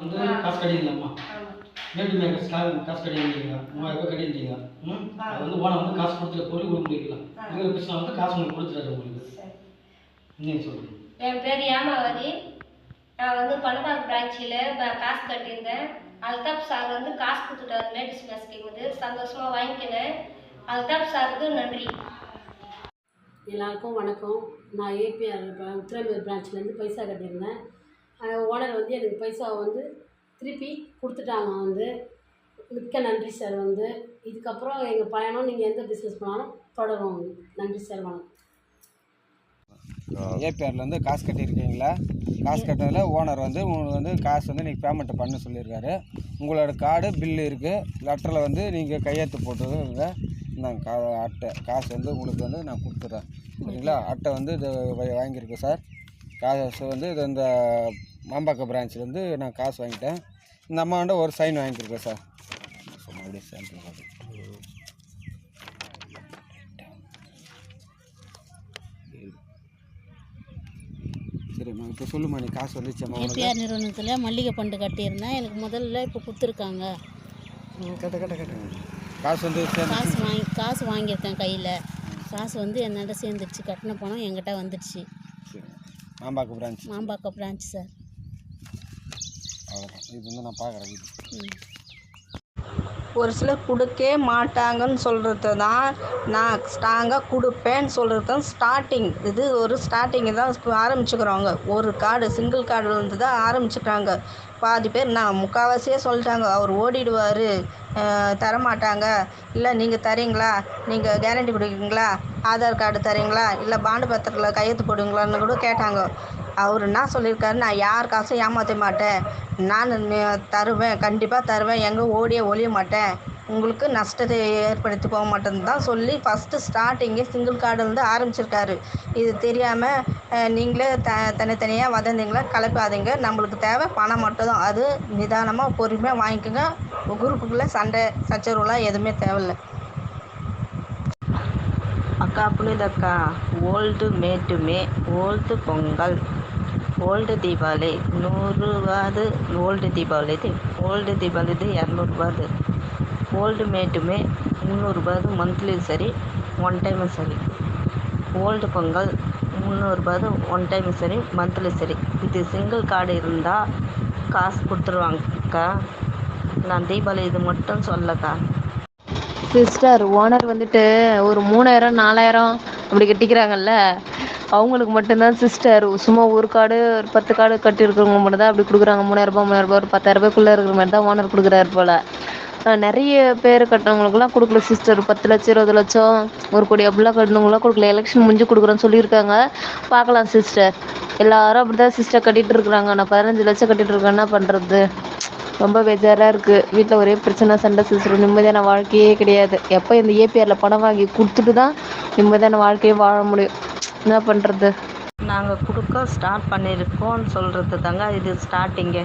வந்து காசு கட்டியிருந்தேம்மா ஆமாம் மேட்டு மேக்கர்ஸ் காசு கட்டியிருந்தீங்க மூவாயிரம் ரூபாய் கட்டியிருந்தீங்க ம்? அது வந்து ஓனர் வந்து காசு கொடுத்துட்டு பொருள் கொடுக்க முடியல இருக்கிற பிரச்சனை. வந்து காசு உங்களுக்கு கொடுத்துட்டாரு உங்களுக்கு. நீங்கள் சொல்லுங்கள் என் பேர் ஏமாவதி நான் வந்து பணப்பாக்கு பிரான்ச்சில் காசு கட்டியிருந்தேன். அல்தாப் சார் வந்து காசு கொடுத்துட்டாரு மேடிசன் ஸ்கீம் வந்து சந்தோஷமாக வாங்கிக்கினேன். அல்தாப் சாருக்கு நன்றி. எல்லாருக்கும் வணக்கம். நான் ஏபிஆர் உத்திரமேர் பிரான்ச்லேருந்து பைசா கட்டியிருந்தேன். ஓனர் வந்து எனக்கு பைசா வந்து திருப்பி கொடுத்துட்டாங்க வந்து. மிக்க நன்றி சார் வந்து. இதுக்கப்புறம் எங்கள் பயணம் நீங்கள் எந்த பிஸ்னஸ் பண்ணாலும் தொடரும். நன்றி சார் வணக்கம். ஏபிஆர்லேருந்து காசு கட்டியிருக்கீங்களா? காசு கட்டதில் ஓனர் வந்து உங்களுக்கு வந்து காசு வந்து நீங்கள் பேமெண்ட்டை பண்ண சொல்லியிருக்காரு. உங்களோட கார்டு பில்லு இருக்குது லெட்டரில் வந்து நீங்கள் கையெழுத்து போட்டது இந்தாங்க கா அட்டை காசு வந்து உங்களுக்கு வந்து நான் கொடுத்துட்றேன் சரிங்களா? அட்டை வந்து இது வாங்கியிருக்கேன் சார். காசு வந்து இது இந்த மாம்பாக்கம் பிரான்ச்லேருந்து நான் காசு வாங்கிட்டேன். இந்த அம்மாண்ட ஒரு சைன் வாங்கியிருக்கேன் சார். சும்மா அப்படியே சாம்பிள் காட்டு. சரிம்மா இப்போ சொல்லுமா நீ காசு வந்துச்சம்மா ஏபிஆர் நிறுவனத்தில் மல்லிகை பண்டு கட்டியிருந்தேன். எனக்கு முதல்ல இப்போ கொடுத்துருக்காங்க. கட்ட கட்ட கட்ட. காசு வந்து காசு வாங்கி காசு வாங்கியிருக்கேன் கையில். காசு வந்து என்னோட சேர்ந்துருச்சு. கட்டின பணம் என்கிட்ட வந்துடுச்சு Mambakkam branch Mambakkam branch sir. அவ்வளோதான் இது வந்து நான் பார்க்குறேன் இது ஒரு சிலர் கொடுக்கவே மாட்டாங்கன்னு சொல்கிறது தான் நான் ஸ்ட்ராங்காக கொடுப்பேன்னு சொல்கிறது தான் ஸ்டார்டிங் இது ஒரு ஸ்டார்டிங்கு தான் ஆரம்பிச்சுக்கிறவங்க. ஒரு கார்டு சிங்கிள் கார்டு வந்து தான் ஆரம்பிச்சிட்டாங்க. பாதி பேர் நான் முக்கால்வாசியே சொல்லிட்டாங்க. அவர் ஓடிடுவார். தரமாட்டாங்க. இல்லை நீங்கள் தரீங்களா? நீங்கள் கேரண்டி கொடுக்குறீங்களா ஆதார் கார்டு தரீங்களா? இல்லை பாண்டு பத்திரத்தில் கையெழுத்து போடுவீங்களான்னு கூட கேட்டாங்க. அவர் என்ன சொல்லியிருக்காரு நான் யார் காசும் ஏமாற்ற மாட்டேன். நான் தருவேன் கண்டிப்பாக தருவேன். எங்கே ஓடிய ஒழிய மாட்டேன். உங்களுக்கு நஷ்டத்தை ஏற்படுத்தி போக மாட்டேன்னு தான் சொல்லி ஃபஸ்ட்டு ஸ்டார்டிங்கே சிங்கிள் கார்டுலேருந்து ஆரம்பிச்சிருக்காரு. இது தெரியாமல் நீங்களே த தனித்தனியாக வதந்தீங்களா கலப்பாதீங்க. நம்மளுக்கு தேவை பணம் மட்டும்தான். அது நிதானமாக பொறுமையாக வாங்கிக்கோங்க. குரூப்புக்குள்ளே சண்டை சச்சரவுலாம் எதுவுமே தேவையில்லை. அக்கா புனிதக்கா ஓல்டு மே மே old Pongal. ಓಲ್ಡ್ ದೀಪಾವಳಿ ನೂರು ರೂಪಾಯ್ದು ಓಲ್ಡ್ ದೀಪಾವಳಿ ಇದೆ ಓಲ್ಡ್ ದೀಪಾವಳಿ ಇದೆ ಎರಡುನೂರು ರೂಪಾಯ್ದು ಓಲ್ಡ್ ಮೇ ಟು ಮೇ ಮುನ್ನೂರು ರೂಪಾಯ್ದು ಮಂತ್ಲಿ ಸರಿ ಒನ್ ಟೈಮು ಸರಿ ಓಲ್ಡ್ பொங்கல் முந்நூறுபாது ஒன் டைம் சரி மந்த்லி சரி இது சிங்கிள் கார்டு இருந்தால் காசு கொடுத்துருவாங்கக்கா நான் தீபாவளி இது மட்டும் சொல்லக்கா சிஸ்டர் ஓனர் வந்துட்டு ஒரு மூணாயிரம் நாலாயிரம் அப்படி கட்டிக்கிறாங்கல்ல அவங்களுக்கு மட்டும்தான் சிஸ்டர் சும்மா ஒரு கார்டு ஒரு பத்து கார்டு கட்டியிருக்கிறவங்க மட்டும் தான் அப்படி கொடுக்குறாங்க. மூணாயிரரூபா மூணாயிரரூபா ஒரு பத்தாயிரரூபாய்க்குள்ளே இருக்கிற மாதிரி தான் ஓனர் கொடுக்குறாரு போல். நிறைய பேர் கட்டினவங்களுக்குலாம் கொடுக்கல சிஸ்டர் பத்து லட்சம் இருபது லட்சம் ஒரு கோடி அப்படிலாம் கட்டினவங்களாம் கொடுக்கல. எலெக்ஷன் முடிஞ்சு கொடுக்குறேன்னு சொல்லியிருக்காங்க. பார்க்கலாம் சிஸ்டர் எல்லாரும் அப்படிதான் சிஸ்டர் கட்டிட்டு இருக்கிறாங்க. நான் பதினஞ்சு லட்சம் கட்டிட்டு இருக்கேன். என்ன பண்ணுறது ரொம்ப பேஜாராக இருக்குது வீட்டில் ஒரே பிரச்சனை சண்டை சிஸ்டர் நிம்மதியான வாழ்க்கையே கிடையாது. எப்போ இந்த ஏபிஆரில் பணம் வாங்கி கொடுத்துட்டு தான் நிம்மதியான வாழ்க்கையே வாழ முடியும். என்ன பண்ணுறது நாங்கள் கொடுக்க ஸ்டார்ட் பண்ணியிருக்கோம்னு சொல்கிறது தாங்க இது ஸ்டார்டிங்கு